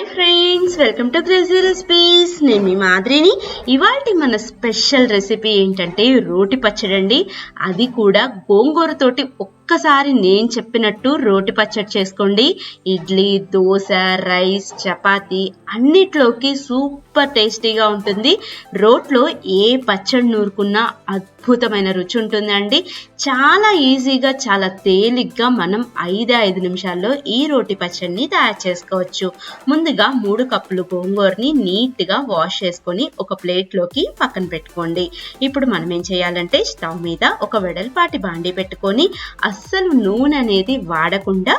Bye friends. Friends welcome to crazy recipes నేను మీ మాదిరిని. ఇవాళ మన స్పెషల్ రెసిపీ ఏంటంటే రోటి పచ్చడి అండి. అది కూడా గోంగూరతోటి ఒక్కసారి నేను చెప్పినట్టు రోటి పచ్చడి చేసుకోండి. ఇడ్లీ దోశ రైస్ చపాతి అన్నిట్లోకి సూపర్ టేస్టీగా ఉంటుంది. రోట్లో ఏ పచ్చడి నూరుకున్నా అద్భుతమైన రుచి ఉంటుందండి. చాలా ఈజీగా చాలా తేలిగ్గా మనం ఐదు ఐదు నిమిషాల్లో ఈ రోటి పచ్చడిని తయారు చేసుకోవచ్చు. ముందుగా మూడు కప్పులు గోంగూరని నీట్గా వాష్ చేసుకొని ఒక ప్లేట్లోకి పక్కన పెట్టుకోండి. ఇప్పుడు మనం ఏం చేయాలంటే స్టవ్ మీద ఒక వెడల్పాటి బాండి పెట్టుకొని అస్సలు నూనె అనేది వాడకుండా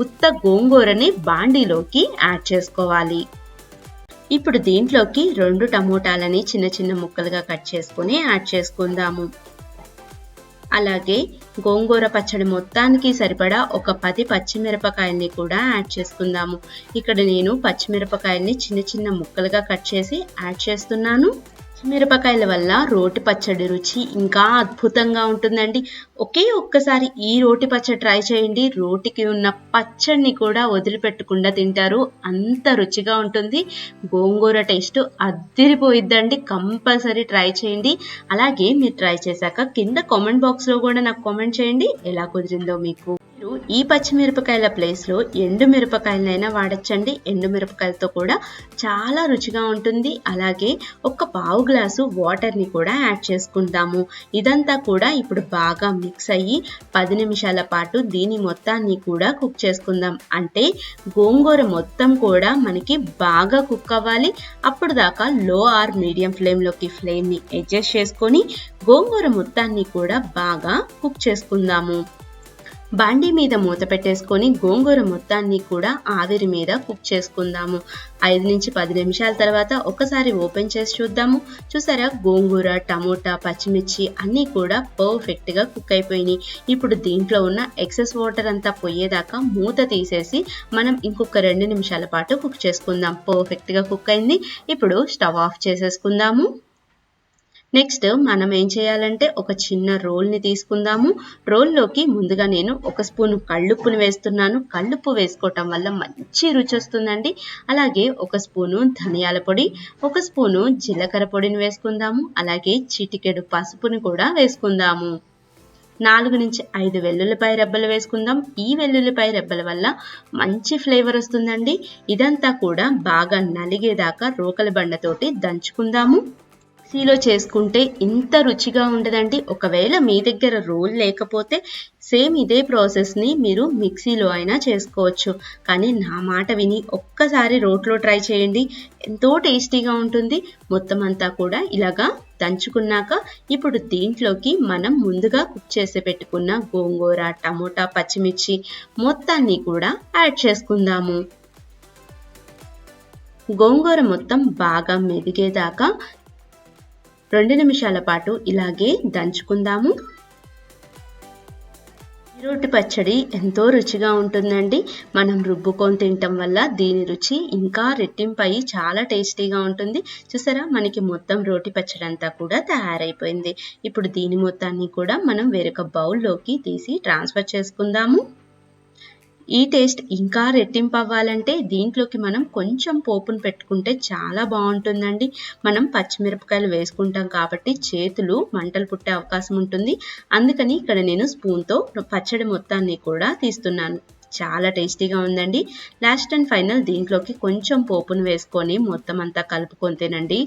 ఉత్త గోంగూరని బాండీలోకి యాడ్ చేసుకోవాలి. ఇప్పుడు దీంట్లోకి రెండు టమోటాలని చిన్న చిన్న ముక్కలుగా కట్ చేసుకొని యాడ్ చేసుకుందాము. అలాగే గోంగూర పచ్చడి మొత్తానికి సరిపడా ఒక పది పచ్చిమిరపకాయల్ని కూడా యాడ్ చేసుకుందాము. ఇక్కడ నేను పచ్చిమిరపకాయల్ని చిన్న చిన్న ముక్కలుగా కట్ చేసి యాడ్ చేస్తున్నాను. మిరపకాయల వల్ల రోటి పచ్చడి రుచి ఇంకా అద్భుతంగా ఉంటుందండి. ఒకే ఒక్కసారి ఈ రోటి పచ్చడి ట్రై చేయండి. రోటికి ఉన్న పచ్చడిని కూడా వదిలిపెట్టకుండా తింటారు. అంత రుచిగా ఉంటుంది. గోంగూర టేస్ట్ అద్దిరిపోయిద్దండి. కంపల్సరీ ట్రై చేయండి. అలాగే మీరు ట్రై చేశాక కింద కామెంట్ బాక్స్లో కూడా నాకు కామెంట్ చేయండి. ఎలా కుదిరిందో మీకు. ఈ పచ్చిమిరపకాయల ప్లేస్లో ఎండు మిరపకాయలైనా వాడచ్చండి. ఎండు మిరపకాయలతో కూడా చాలా రుచిగా ఉంటుంది. అలాగే ఒక పావు గ్లాసు వాటర్ని కూడా యాడ్ చేసుకుందాము. ఇదంతా కూడా ఇప్పుడు బాగా మిక్స్ అయ్యి పది నిమిషాల పాటు దీని మొత్తాన్ని కూడా కుక్ చేసుకుందాం. అంటే గోంగూర మొత్తం కూడా మనకి బాగా కుక్ అవ్వాలి. అప్పుడు దాకా లో ఆర్ మీడియం ఫ్లేమ్లోకి ఫ్లేమ్ని అడ్జస్ట్ చేసుకొని గోంగూర మొత్తాన్ని కూడా బాగా కుక్ చేసుకుందాము. బండి మీద మూత పెట్టేసుకొని గోంగూర మొత్తాన్ని కూడా ఆవిరి మీద కుక్ చేసుకుందాము. ఐదు నుంచి పది నిమిషాల తర్వాత ఒకసారి ఓపెన్ చేసి చూద్దాము. చూసారా? గోంగూర టమోటా పచ్చిమిర్చి అన్నీ కూడా పర్ఫెక్ట్గా కుక్ అయిపోయినాయి. ఇప్పుడు దీంట్లో ఉన్న ఎక్సెస్ వాటర్ అంతా పోయేదాకా మూత తీసేసి మనం ఇంకొక రెండు నిమిషాల పాటు కుక్ చేసుకుందాం. పర్ఫెక్ట్గా కుక్ అయింది. ఇప్పుడు స్టవ్ ఆఫ్ చేసేసుకుందాము. నెక్స్ట్ మనం ఏం చేయాలంటే ఒక చిన్న రోల్ని తీసుకుందాము. రోల్లోకి ముందుగా నేను ఒక స్పూన్ కళ్ళుప్పుని వేస్తున్నాను. కళ్ళుప్పు వేసుకోవటం వల్ల మంచి రుచి వస్తుందండి. అలాగే ఒక స్పూను ధనియాల పొడి ఒక స్పూను జీలకర్ర పొడిని వేసుకుందాము. అలాగే చిటికెడు పసుపుని కూడా వేసుకుందాము. నాలుగు నుంచి ఐదు వెల్లుల్లిపాయ రెబ్బలు వేసుకుందాం. ఈ వెల్లుల్లిపాయ రెబ్బల వల్ల మంచి ఫ్లేవర్ వస్తుందండి. ఇదంతా కూడా బాగా నలిగేదాకా రోకల బండతోటి దంచుకుందాము. మిక్సీలో చేసుకుంటే ఇంత రుచిగా ఉండదండి. ఒకవేళ మీ దగ్గర రోల్ లేకపోతే సేమ్ ఇదే ప్రాసెస్ని మీరు మిక్సీలో అయినా చేసుకోవచ్చు. కానీ నా మాట విని ఒక్కసారి రోట్లో ట్రై చేయండి. ఎంతో టేస్టీగా ఉంటుంది. మొత్తం అంతా కూడా ఇలాగా దంచుకున్నాక ఇప్పుడు దీంట్లోకి మనం ముందుగా కుక్ చేసి పెట్టుకున్న గోంగూర టమోటా పచ్చిమిర్చి మొత్తాన్ని కూడా యాడ్ చేసుకుందాము. గోంగూర మొత్తం బాగా మెదిగేదాకా రెండు నిమిషాల పాటు ఇలాగే దంచుకుందాము. రోటి పచ్చడి ఎంతో రుచిగా ఉంటుందండి. మనం రుబ్బుకొని తినటం వల్ల దీని రుచి ఇంకా రెట్టింపై చాలా టేస్టీగా ఉంటుంది. చూసారా? మనకి మొత్తం రోటి పచ్చడి అంతా కూడా తయారైపోయింది. ఇప్పుడు దీని మొత్తాన్ని కూడా మనం వేరొక బౌల్లోకి తీసి ట్రాన్స్ఫర్ చేసుకుందాము. ఈ టేస్ట్ ఇంకా రెట్టింపు అవ్వాలంటే దీంట్లోకి మనం కొంచెం పోపును పెట్టుకుంటే చాలా బాగుంటుందండి. మనం పచ్చిమిరపకాయలు వేసుకుంటాం కాబట్టి చేతులు మంటలు పుట్టే అవకాశం ఉంటుంది. అందుకని ఇక్కడ నేను స్పూన్తో పచ్చడి మొత్తాన్ని కూడా తీస్తున్నాను. చాలా టేస్టీగా ఉందండి. లాస్ట్ అండ్ ఫైనల్ దీంట్లోకి కొంచెం పోపును వేసుకొని మొత్తం అంతా కలుపుకొని తినండి.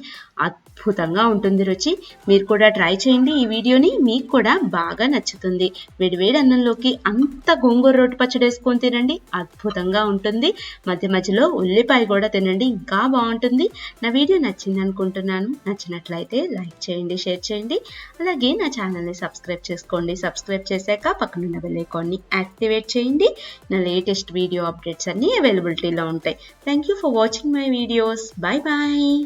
అద్భుతంగా ఉంటుంది రుచి. మీరు కూడా ట్రై చేయండి ఈ వీడియోని. మీకు కూడా బాగా నచ్చుతుంది. వేడివేడి అన్నంలోకి అంత గోంగూర రోటి పచ్చడి వేసుకొని తినండి. అద్భుతంగా ఉంటుంది. మధ్య మధ్యలో ఉల్లిపాయ కూడా తినండి. ఇంకా బాగుంటుంది. నా వీడియో నచ్చింది అనుకుంటున్నాను. నచ్చినట్లయితే లైక్ చేయండి షేర్ చేయండి. అలాగే నా ఛానల్ని సబ్స్క్రైబ్ చేసుకోండి. సబ్స్క్రైబ్ చేశాక పక్కనున్న బెల్ ఐకాన్ని యాక్టివేట్ చేయండి. నా లేటెస్ట్ వీడియో అప్డేట్స్ అన్నీ అవైలబిలిటీలో ఉంటాయి. Thank you for watching my videos bye bye